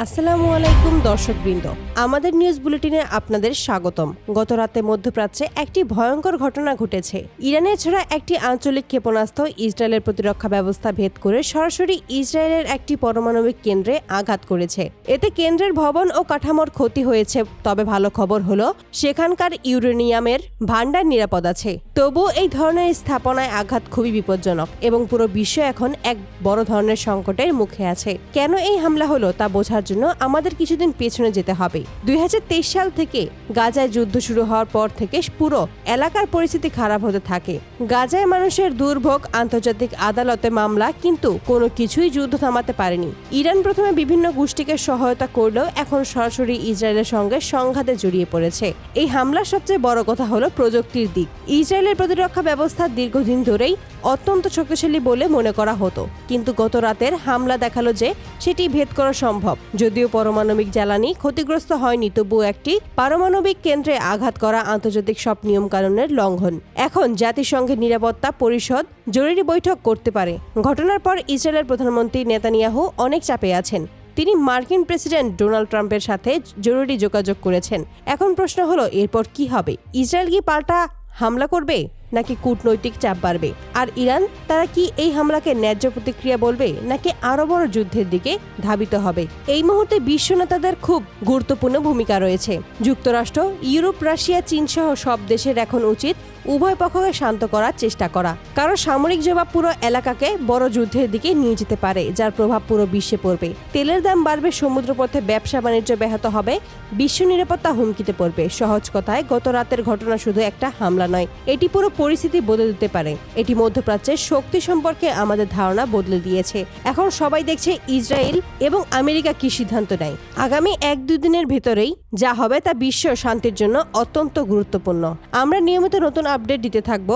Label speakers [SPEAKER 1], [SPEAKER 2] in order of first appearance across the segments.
[SPEAKER 1] আসসালামু আলাইকুম দর্শকবৃন্দ। আমাদের নিউজ বুলেটিনে আপনাদের স্বাগতম। গত রাতে মধ্যপ্রাচ্যে একটি ভয়ঙ্কর ঘটনা ঘটেছে। ইরানের ছড়া একটি আঞ্চলিক ক্ষেপণাস্ত্র ইসরায়েলের প্রতিরক্ষা ব্যবস্থা ভেদ করে সরাসরি ইসরায়েলের একটি পারমাণবিক কেন্দ্রে আঘাত করেছে। এতে কেন্দ্রের ভবন ও কাঠামোর ক্ষতি হয়েছে। তবে ভালো খবর হলো, সেখানকার ইউরেনিয়ামের ভাণ্ডার নিরাপদ আছে। তবুও এই ধরনের স্থাপনায় আঘাত খুবই বিপজ্জনক এবং পুরো বিশ্ব এখন এক বড় ধরনের সংকটের মুখে আছে। কেন এই হামলা হলো তা বোঝার জন্য আমাদের কিছুদিন পেছনে যেতে হবে। দু হাজার তেইশ সাল থেকে গাজায় যুদ্ধ শুরু হওয়ার পর থেকে পুরো এলাকার পরিস্থিতি খারাপ হতে থাকে। গাজায় মানুষের দুর্ভোগ, আন্তর্জাতিক আদালতে মামলা, কিন্তু কোনো কিছুই যুদ্ধ থামাতে পারেনি। ইরান প্রথমে বিভিন্ন গোষ্ঠীকে সহায়তা করলেও এখন সরাসরি ইসরায়েলের সঙ্গে সংঘাতে জড়িয়ে পড়েছে। এই হামলার সবচেয়ে বড় কথা হলো প্রযুক্তির দিক। ইসরায়েলের প্রতিরক্ষা ব্যবস্থা দীর্ঘদিন ধরেই অত্যন্ত শক্তিশালী বলে মনে করা হতো। কিন্তু গত রাতের হামলা দেখাল যে সেটি ভেদ করা সম্ভব। যদিও পারমাণবিক জ্বালানি ক্ষতিগ্রস্ত হয়নি, তবুও একটি পারমাণবিক কেন্দ্রে আঘাত করা আন্তর্জাতিক সব নিয়মকানুনের লঙ্ঘন। এখন জাতিসংঘের নিরাপত্তা পরিষদ জরুরি বৈঠক করতে পারে। ঘটনার পর ইসরায়েলের প্রধানমন্ত্রী নেতানিয়াহু অনেক চাপে আছেন। তিনি মার্কিন প্রেসিডেন্ট ডোনাল্ড ট্রাম্পের সাথে জরুরি যোগাযোগ করেছেন। এখন প্রশ্ন হলো, এরপর কি হবে? ইসরায়েল কি পাল্টা হামলা করবে? নাকি কূটনৈতিক চাপ বাড়বে? আর ইরান, তারা কি এই হামলাকে ন্যায্য প্রতিক্রিয়া বলবে, নাকি আরও বড় যুদ্ধের দিকে ধাবিত হবে? এই মুহূর্তে বিশ্ব নেতাদের খুব গুরুত্বপূর্ণ ভূমিকা রয়েছে। যুক্তরাষ্ট্র, ইউরোপ, রাশিয়া চীন সহ সব দেশের এখন উচিত উভয় পক্ষকে শান্ত করার চেষ্টা করা। কারণ সামরিক জবাব পুরো এলাকাকে বড় যুদ্ধের দিকে নিয়ে যেতে পারে, যার প্রভাব পুরো বিশ্বে পড়বে। তেলের দাম বাড়বে, সমুদ্রপথে ব্যবসা বাণিজ্য ব্যাহত হবে, বিশ্ব নিরাপত্তা হুমকিতে পড়বে। সহজ কথায়, গত রাতের ঘটনা শুধু একটা হামলা নয়, এটি পুরো পরিস্থিতি বদলে দিতে পারে। এটি মধ্যপ্রাচ্যের শক্তি সম্পর্কে আমাদের ধারণা বদলে দিয়েছে। এখন সবাই দেখছে ইসরায়েল এবং আমেরিকা কি সিদ্ধান্ত নেয়। আগামী এক দুদিনের ভেতরেই যা হবে তা বিশ্ব শান্তির জন্য অত্যন্ত গুরুত্বপূর্ণ। আমরা নিয়মিত নতুন আপডেট দিতে থাকব।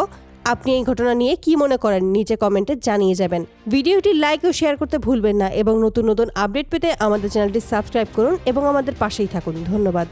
[SPEAKER 1] আপনি এই ঘটনা নিয়ে কি মনে করেন নিচে কমেন্টে জানিয়ে যাবেন। ভিডিওটি লাইক ও শেয়ার করতে ভুলবেন না এবং নতুন নতুন আপডেট পেতে আমাদের চ্যানেলটি সাবস্ক্রাইব করুন এবং আমাদের পাশেই থাকুন। ধন্যবাদ।